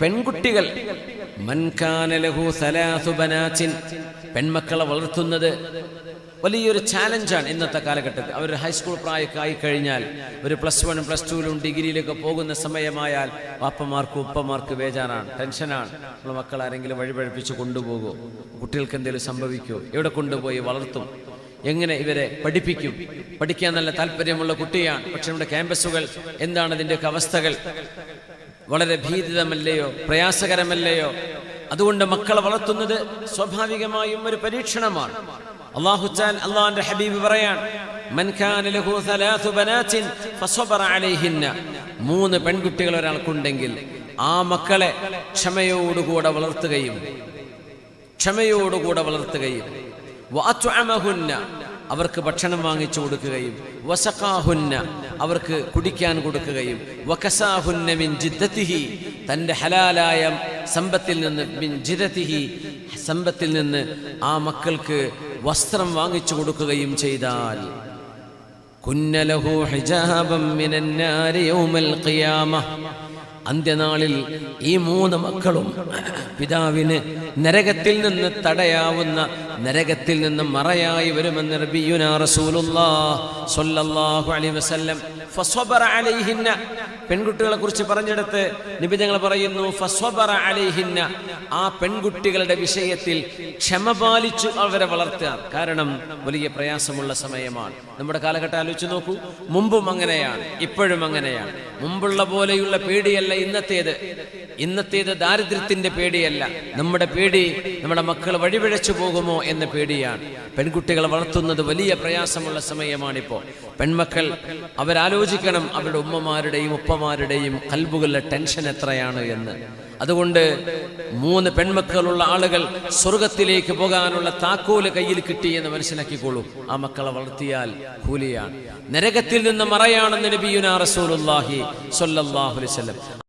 പെൺകുട്ടികൾ മൻകാനലഹു സലാസു പെൺമക്കളെ വളർത്തുന്നത് വലിയൊരു ചാലഞ്ചാണ് ഇന്നത്തെ കാലഘട്ടത്തിൽ. അവർ ഹൈസ്കൂൾ പ്രായക്കായി കഴിഞ്ഞാൽ ഒരു പ്ലസ് വൺ പ്ലസ് ടുവിലും ഡിഗ്രിയിലൊക്കെ പോകുന്ന സമയമായാൽ വാപ്പമാർക്ക് ഉപ്പമാർക്ക് ബേജാറാണ് ടെൻഷനാണ്. നമ്മളെ മക്കൾ ആരെങ്കിലും വഴിപഴപ്പിച്ച് കൊണ്ടുപോകുമോ കുട്ടികൾക്ക് എന്തെങ്കിലും സംഭവിക്കുമോ എവിടെ കൊണ്ടുപോയി വളർത്തും എങ്ങനെ ഇവരെ പഠിപ്പിക്കും. പഠിക്കാൻ നല്ല താല്പര്യമുള്ള കുട്ടിയാണ് പക്ഷെ നമ്മുടെ ക്യാമ്പസുകൾ എന്താണ് ഇതിന്റെയൊക്കെ അവസ്ഥകൾ? വളരെ ഭീതിതമല്ലയോ? പ്രയാസകരമല്ലയോ? അതുകൊണ്ട് മക്കളെ വളർത്തുന്നത് സ്വാഭാവികമായും ഒരു പരീക്ഷണമാണ്. അള്ളാഹുച്ചാൻ അള്ളാഹിന്റെ ഹബീബ് പറയാൻ. മൂന്ന് പെൺകുട്ടികൾ ഒരാൾക്കുണ്ടെങ്കിൽ ആ മക്കളെ ക്ഷമയോടുകൂടെ വളർത്തുകയും ക്ഷമയോടുകൂടെ വളർത്തുകയും അവർക്ക് ഭക്ഷണം വാങ്ങിച്ചു കൊടുക്കുകയും അവർക്ക് കുടിക്കാൻ കൊടുക്കുകയും. വകസാഹുന്ന മിൻ ജിദ്ദത്തിഹി തന്റെ ഹലാലായ സമ്പത്തിൽ നിന്ന് മിൻ ജിദത്തിഹി സമ്പത്തിൽ നിന്ന് ആ മക്കൾക്ക് വസ്ത്രം വാങ്ങിച്ചു കൊടുക്കുകയും ചെയ്താൽ. കുന്നലഹു ഹിജാബം മിനന്നാരി യൗമൽ ഖിയാമ. അന്ത്യനാളിൽ ഈ മൂന്ന് മക്കളും പിതാവിന് നരകത്തിൽ നിന്ന് തടയാവുന്ന നരകത്തിൽ നിന്നും മറയായി വരുമെന്ന് നബിയുനാ റസൂലുള്ളാഹ് സ്വല്ലല്ലാഹു അലൈഹി വസല്ലം. അലൈഹിന്ന. പെൺകുട്ടികളെ കുറിച്ച് പറഞ്ഞെടുത്ത് നിബിധങ്ങൾ പറയുന്നു അലൈഹിന്ന. ആ പെൺകുട്ടികളുടെ വിഷയത്തിൽ ക്ഷമ പാലിച്ചു അവരെ വളർത്തുക. കാരണം വലിയ പ്രയാസമുള്ള സമയമാണ്. നമ്മുടെ കാലഘട്ടം ആലോചിച്ച് നോക്കൂ. മുമ്പും അങ്ങനെയാണ്. ഇപ്പോഴും അങ്ങനെയാണ്. മുമ്പുള്ള പോലെയുള്ള പേടിയല്ല ഇന്നത്തേത്. ഇന്നത്തേത് ദാരിദ്ര്യത്തിന്റെ പേടിയല്ല. നമ്മുടെ പേടി നമ്മുടെ മക്കൾ വഴിപിഴച്ചു പോകുമോ എന്ന പേടിയാണ്. പെൺകുട്ടികളെ വളർത്തുന്നത് വലിയ പ്രയാസമുള്ള സമയമാണിപ്പോൾ പെൺമക്കൾ അവരാലോചിക്കണം അവരുടെ ഉമ്മമാരുടെയും ഉപ്പമാരുടെയും കൽബുകളിലെ ടെൻഷൻ എത്രയാണ് എന്ന്. അതുകൊണ്ട് മൂന്ന് പെൺമക്കളുള്ള ആളുകൾ സ്വർഗത്തിലേക്ക് പോകാനുള്ള താക്കോൽ കയ്യിൽ കിട്ടി എന്ന് മനസ്സിലാക്കിക്കോളൂ. ആ മക്കളെ വളർത്തിയാൽ കൂലിയാണ്. നരകത്തിൽ നിന്ന് മറയാണെന്ന് നബിയുനാ അലൈഹി വസല്ലം.